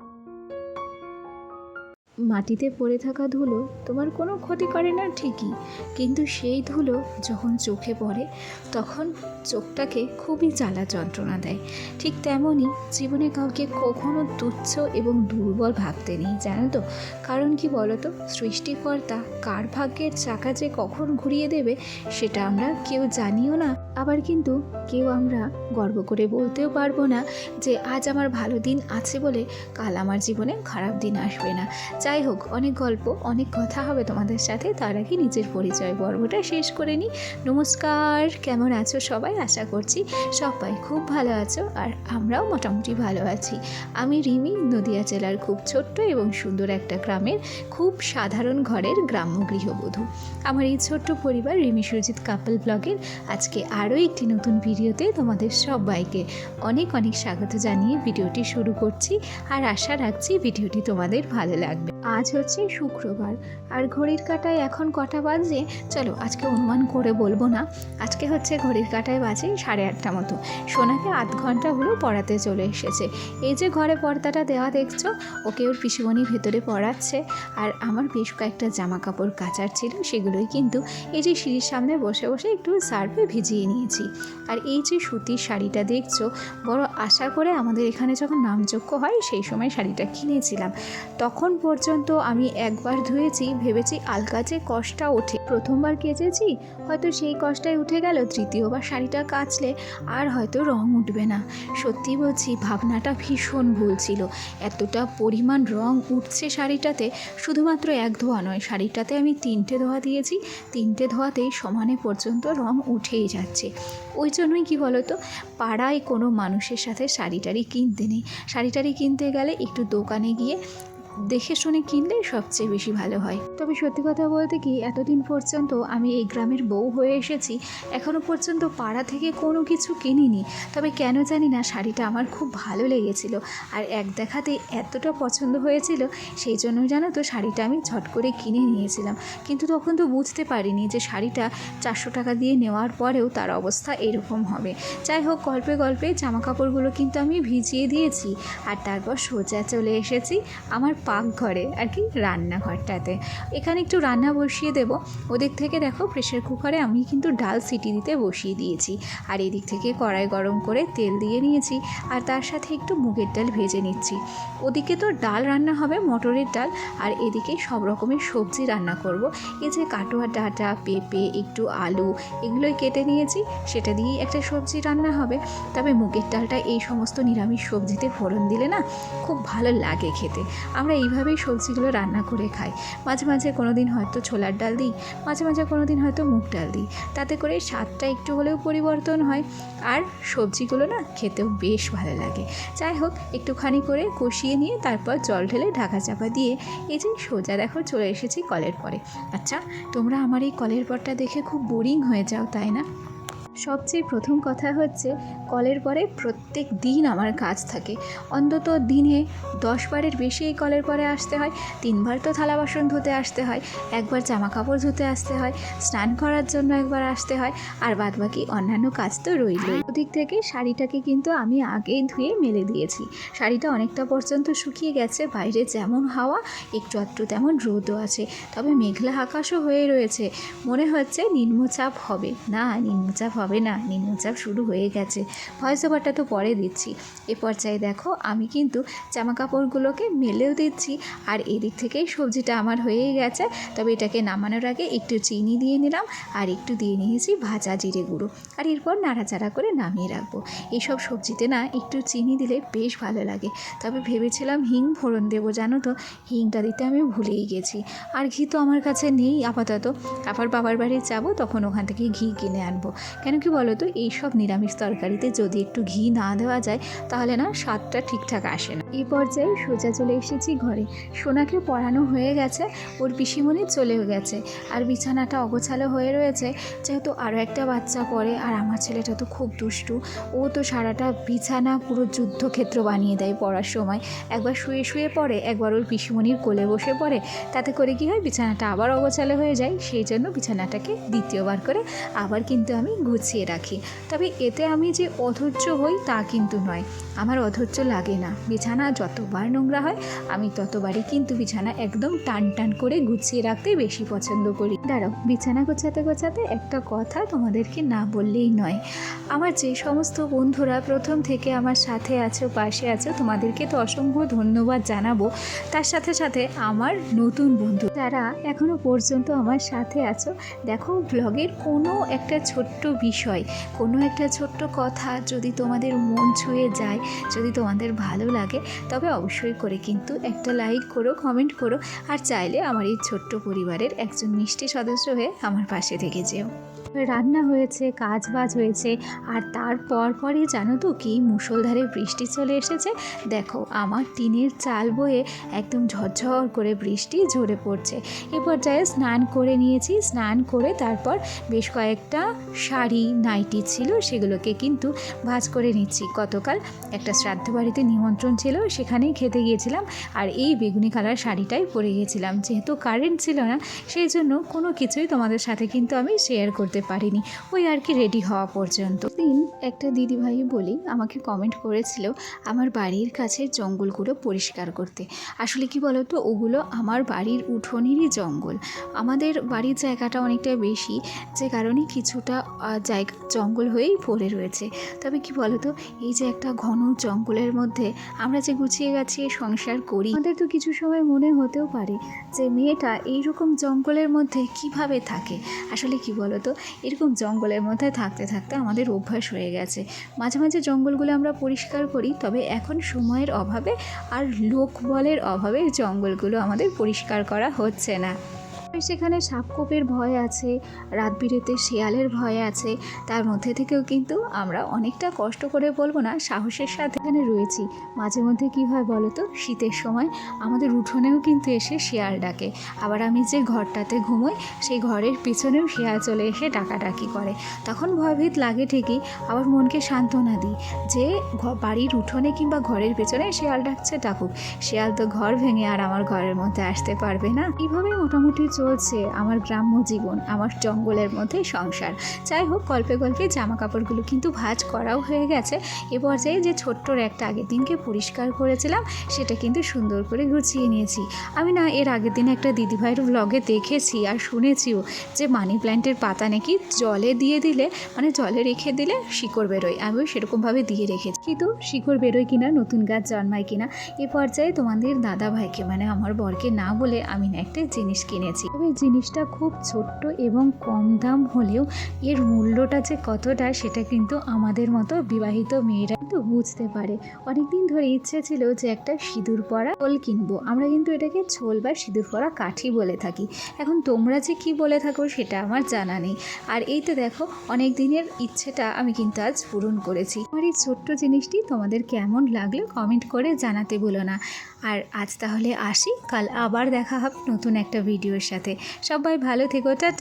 you মাটিতে পড়ে থাকা ধুলো তোমার কোনো ক্ষতি করে না ঠিকই, কিন্তু সেই ধুলো যখন চোখে পড়ে, তখন চোখটাকে খুবই জ্বালা যন্ত্রণা দেয়। ঠিক তেমনই জীবনে কাউকে কখনো তুচ্ছ এবং দুর্বল ভাবতে নেই, জানো তো? কারণ কি বলো তো সৃষ্টিকর্তা কার ভাগ্যের চাকা যে কখন ঘুরিয়ে দেবে সেটা আমরা কেউ জানিও না। আবার কিন্তু কেউ আমরা গর্ব করে বলতেও পারব না যে, আজ আমার ভালো দিন আছে বলে কাল আমার জীবনে খারাপ দিন আসবে না। যাই হোক, অনেক গল্প, অনেক কথা হবে তোমাদের সাথে। তার আগে নিজের পরিচয় পর্বটা শেষ করে নিই। নমস্কার, কেমন আছো সবাই? আশা করছি সবাই খুব ভালো আছো আর আমরাও মোটামুটি ভালো আছি। আমি রিমি, নদিয়া জেলার খুব ছোট্ট এবং সুন্দর একটা গ্রামের খুব সাধারণ ঘরের গ্রাম্য গৃহবধূ। আমার এই ছোট্ট পরিবার রিমি সুরজিৎ কাপল ব্লগের আজকে আরও একটি নতুন ভিডিওতে তোমাদের সবাইকে অনেক অনেক স্বাগত জানিয়ে ভিডিওটি শুরু করছি। আর আশা রাখছি ভিডিওটি তোমাদের ভালো লাগবে। আজ হচ্ছে শুক্রবার। আর ঘড়ির কাটায় এখন কটা বাজে? চলো, আজকে অনুমান করে বলব না। আজকে হচ্ছে ঘড়ির কাটায় বাজে সাড়ে আটটা মতো। সোনাকে আধ ঘণ্টা হলো পড়াতে চলে এসেছে। এই যে ঘরে পর্দাটা দেওয়া দেখছ, ওকে ওর পিসিমণি ভেতরে পড়াচ্ছে। আর আমার বেশ কয়েকটা জামা কাপড় কাচার ছিল, সেগুলোই কিন্তু এই যে সিঁড়ির সামনে বসে বসে একটু সার্ফে ভিজিয়ে নিয়েছি। আর এই যে সুতির শাড়িটা দেখছ, বড় আশা করে আমাদের এখানে যখন নামযোগ্য হয়, সেই সময় শাড়িটা কিনেছিলাম। তখন পর্যন্ত আমি একবার ধুয়েছি, ভেবেছি আলকাচে কষ্টটা ওঠে। প্রথমবার কেচেছি, হয়তো সেই কষ্টটাই উঠে গেল, তৃতীয়বার শাড়িটা কাচলে আর হয়তো রং উঠবে না। সত্যি বলছি, ভাবনাটা ভীষণ ভুল ছিল। এতটা পরিমাণ রং উঠছে শাড়িটাতে, শুধুমাত্র এক ধোয়া নয়, শাড়িটাতে আমি তিনটে ধোয়া দিয়েছি। তিনটে ধোয়াতেই সমানে পর্যন্ত রং উঠেই যাচ্ছে। ওই জন্যই কী বলতো, পাড়ায় কোনো মানুষের সাথে শাড়ি টাড়ি কিনতে নেই। শাড়ি টাড়ি কিনতে গেলে একটু দোকানে গিয়ে দেখে শুনে কিনলেই সবচেয়ে বেশি ভালো হয়। তবে সত্যি কথা বলতে কি, এতদিন পর্যন্ত আমি এই গ্রামের বউ হয়ে এসেছি এখনও পর্যন্ত পাড়া থেকে কোনো কিছু কিনিনি। তবে কেন জানি না, শাড়িটা আমার খুব ভালো লেগেছিল আর এক দেখাতে এতটা পছন্দ হয়েছিল, সেই জন্যই জানো তো শাড়িটা আমি ঝট করে কিনে নিয়েছিলাম। কিন্তু তখন তো বুঝতে পারিনি যে শাড়িটা চারশো টাকা দিয়ে নেওয়ার পরেও তার অবস্থা এরকম হবে। যাই হোক, গল্পে গল্পে জামা কাপড়গুলো কিন্তু আমি ভিজিয়ে দিয়েছি আর তারপর সোজা চলে এসেছি আমার পাকঘরে আর কি রান্নাঘরটাতে। এখানে একটু রান্না বসিয়ে দেব। ওদিক থেকে দেখো প্রেশার কুকারে আমি কিন্তু ডাল সিটি দিতে বসিয়ে দিয়েছি। আর এদিক থেকে কড়াই গরম করে তেল দিয়ে নিয়েছি। আর তার সাথে একটু মুগের ডাল ভেজে নিচ্ছি। ওদিকে তো ডাল রান্না হবে, মটরের ডাল। আর এদিকে সব রকমের সবজি রান্না করব। এই যে কাটোয়া ডাঁটা, পেঁপে, একটু আলু এগুলোই কেটে নিয়েছি। সেটা দিয়েই একটা সবজি রান্না হবে। তবে মুগের ডালটা এই সমস্ত নিরামিষ সবজিতে ফোড়ন দিলে না খুব ভালো লাগে খেতে। আমরা এইভাবেই সবজিগুলো রান্না করে খাই। মাঝে মাঝে কোনো দিন হয়তো ছোলার ডাল দিই, মাঝে মাঝে কোনো দিন হয়তো মুগ ডাল দিই। তাতে করে স্বাদটা একটু হলেও পরিবর্তন হয় আর সবজিগুলো না খেতেও বেশ ভালো লাগে। যাই হোক, একটুখানি করে কষিয়ে নিয়ে তারপর জল ঢেলে ঢাকা চাপা দিয়ে এই যে সোজা দেখো চলে এসেছি কলের পরে। আচ্ছা তোমরা আমার এই কলের পরটা দেখে খুব বোরিং হয়ে যাও, তাই না? সবচেয়ে প্রথম কথা হচ্ছে, কলের পরে প্রত্যেক দিন আমার কাজ থাকে। অন্তত দিনে দশ বারের বেশি এই কলের পরে আসতে হয়, তিনবার তো থালা বাসন ধুতে আসতে হয়, একবার জামা কাপড় ধুতে আসতে হয়, স্নান করার জন্য একবার আসতে হয়, আর বাদ বাকি অন্যান্য কাজ তো রইলই। ওদিক থেকে শাড়িটাকে কিন্তু আমি আগেই ধুয়ে মেলে দিয়েছি। শাড়িটা অনেকটা পর্যন্ত শুকিয়ে গেছে, বাইরে যেমন হাওয়া, একটু একটু তেমন রোদও আছে, তবে মেঘলা আকাশও হয়ে রয়েছে। মনে হচ্ছে নিম্নচাপ হবে। না, নিম্নচাপ হবে না। নিম্নচাপ শুরু হয়ে গেছে। ভয়েস ওভারটা তো পরে দিচ্ছি। এ পর্যায়ে দেখো, আমি কিন্তু জামা কাপড়গুলোকে মেলেও দিচ্ছি আর এদিক থেকেই সবজিটা আমার হয়েই গেছে। তবে এটাকে নামানোর আগে একটু চিনি দিয়ে নিলাম আর একটু দিয়ে নিয়েছি ভাজা জিরে গুঁড়ো। আর এরপর নাড়াচাড়া করে নামিয়ে রাখব। এইসব সবজিতে না একটু চিনি দিলে বেশ ভালো লাগে। তবে ভেবেছিলাম হিং ফোড়ন দেবো, জানো তো? হিংটা দিতে আমি ভুলেই গেছি। আর ঘি তো আমার কাছে নেই, আপাতত। আবার বাবার বাড়ি যাব, তখন ওখান থেকে ঘি কিনে আনব। কেন কি বলো তো এইসব নিরামিষ তরকারিতে যদি একটু ঘি না দেওয়া যায়, তাহলে না স্বাদটা ঠিকঠাক আসে না। এই পর্যায়ে সোজা চলে এসেছি ঘরে। সোনাকে পড়ানো হয়ে গেছে, ওর পিসিমণি চলেও গেছে। আর বিছানাটা অগোছালো হয়ে রয়েছে, যেহেতু আরও একটা বাচ্চা পড়ে, আর আমার ছেলেটা তো খুব দুষ্টু। ও তো সারাটা বিছানা পুরো যুদ্ধক্ষেত্র বানিয়ে দেয় পড়ার সময়। একবার শুয়ে শুয়ে পড়ে, একবার ওর পিসিমণির কোলে বসে পড়ে। তাতে করে কি হয়, বিছানাটা আবার অগোছালো হয়ে যায়। সেই জন্য বিছানাটাকে দ্বিতীয়বার করে আবার কিন্তু আমি গুছিয়ে গুছিয়ে রাখি। তবে এতে আমি যে অধৈর্য হই তা কিন্তু নয়। আমার অধৈর্য লাগে না। বিছানা যতবার নোংরা হয়, আমি ততবারই কিন্তু বিছানা একদম টান টান করে গুছিয়ে রাখতে বেশি পছন্দ করি। দাঁড়াও, বিছানা গোছাতে গোছাতে একটা কথা তোমাদেরকে না বললেই নয়। আমার যে সমস্ত বন্ধুরা প্রথম থেকে আমার সাথে আছো, পাশে আছো, তোমাদেরকে তো অসংখ্য ধন্যবাদ জানাব। তার সাথে সাথে আমার নতুন বন্ধু যারা এখনও পর্যন্ত আমার সাথে আছো। দেখো ব্লগের কোনো একটা ছোট্ট বিষয়, কোনো একটা ছোট্ট কথা যদি তোমাদের মন ছুঁয়ে যায়, যদি তোমাদের ভালো লাগে, তবে অবশ্যই করে কিন্তু একটা লাইক করো কমেন্ট করো, আর চাইলে আমার এই ছোট্ট পরিবারের একজন মিষ্টি সদস্য হয়ে আমার পাশে থেকে যেও। রান্না হয়েছে কাজ বাজ হয়েছে, আর তারপর পরই জানো তো কি মুষলধারে বৃষ্টি চলে এসেছে। দেখো, আমার টিনের চাল বয়ে একদম ঝরঝর করে বৃষ্টি ঝরে পড়ছে। এ পর্যায়ে স্নান করে নিয়েছি, স্নান করে তারপর বেশ কয়েকটা শাড়ি, নাইটি ছিল, সেগুলোকে কিন্তু ভাজ করে নিচ্ছি। গতকাল একটা শ্রাদ্ধ বাড়িতে নিমন্ত্রণ ছিল, সেখানেই খেতে গিয়েছিলাম, আর এই বেগুনি কালার শাড়িটাই পরে গিয়েছিলাম। যেহেতু কারেন্ট ছিল না, সেই জন্য কোনো কিছুই তোমাদের সাথে কিন্তু আমি শেয়ার করতে পারিনি। ওই আর কি রেডি হওয়া পর্যন্ত। দিন একটা দিদিভাই বলি আমাকে কমেন্ট করেছিল আমার বাড়ির কাছে জঙ্গলগুলো পরিষ্কার করতে। আসলে কি বলো তো ওগুলো আমার বাড়ির উঠোনেরই জঙ্গল। আমাদের বাড়ির জায়গাটা অনেকটা বেশি, যে কারণে কিছুটা জায়গা, জঙ্গল হয়েই পড়ে রয়েছে। তবে কি বলো তো এই যে একটা ঘন জঙ্গলের মধ্যে আমরা যে গুছিয়ে গাছিয়ে সংসার করি, আমাদের তো কিছু সময় মনে হতেও পারে যে মেয়েটা এইরকম জঙ্গলের মধ্যে কীভাবে থাকে। আসলে কি বলো তো এরকম জঙ্গলের মধ্যে থাকতে থাকতে আমাদের অভ্যাস হয়ে গেছে। মাঝে মাঝে জঙ্গলগুলো আমরা পরিষ্কার করি, তবে এখন সময়ের অভাবে আর লোকবলের অভাবে জঙ্গলগুলো আমাদের পরিষ্কার করা হচ্ছে না। সেখানে সাপকোপের ভয় আছে, রাত বিরেতে শেয়ালের ভয় আছে, তার মধ্যে থেকেও কিন্তু আমরা অনেকটা কষ্ট করে বলব না, সাহসের সাথে এখানে রয়েছি। মাঝে মধ্যে কি হয় বলো তো? শীতের সময় আমাদের উঠোনেও কিন্তু এসে শেয়াল ডাকে। আবার আমি যে ঘরটাতে ঘুমোই, সেই ঘরের পিছনেও শেয়াল চলে এসে ডাকাডাকি করে। তখন ভয়ভীত লাগে ঠিকই, আবার মনকে সান্ত্বনা দিই যে বাড়ির উঠোনে কিংবা ঘরের পেছনে শেয়াল ডাকছে ডাকুক। শেয়াল তো ঘর ভেঙে আর আমার ঘরের মধ্যে আসতে পারবে না। এইভাবেই মোটামুটি চলছে আমার গ্রাম্য জীবন, আমার জঙ্গলের মধ্যে সংসার। যাই হোক, গল্পে গল্পে জামা কাপড়গুলো কিন্তু ভাঁজ করাও হয়ে গেছে। এ পর্যায়ে যে ছোট্টর একটা আগের দিনকে পরিষ্কার করেছিলাম, সেটা কিন্তু সুন্দর করে গুছিয়ে নিয়েছি। আমি না, এর আগের দিন একটা দিদিভাইয়ের ব্লগে দেখেছি আর শুনেছিও যে মানি প্ল্যান্টের পাতা নাকি জলে দিয়ে দিলে মানে জলে রেখে দিলে শিকড় বেরোয়। আমিও সেরকমভাবে দিয়ে রেখেছি। কিন্তু শিকড় বেরোয় কিনা, নতুন গাছ জন্মায় কিনা, এ পর্যায়ে তোমাদের দাদা ভাইকে মানে আমার বরকে না বলে আমি না একটা জিনিস কিনেছি। তবে জিনিসটা খুব ছোট্ট এবং কম দাম হলেও এর মূল্যটা যে কতটা সেটা কিন্তু আমাদের মতো বিবাহিত মেয়েরা কিন্তু বুঝতে পারে। অনেকদিন ধরে ইচ্ছে ছিল যে একটা সিঁদুর পরা ছোল কিনবো। আমরা কিন্তু এটাকে ছোল বা সিঁদুর পরা কাঠি বলে থাকি। এখন তোমরা যে কি বলে থাকো সেটা আমার জানা নেই। আর এই তো দেখো অনেক দিনের ইচ্ছেটা আমি কিন্তু আজ পূরণ করেছি। আমার এই ছোট্ট জিনিসটি তোমাদের কেমন লাগল কমেন্ট করে জানাতে বলো না। আর আজ তাহলে আসি, কাল আবার দেখা হবে নতুন একটা ভিডিওর সাথে। সবাই ভালো থেকো, টাটা।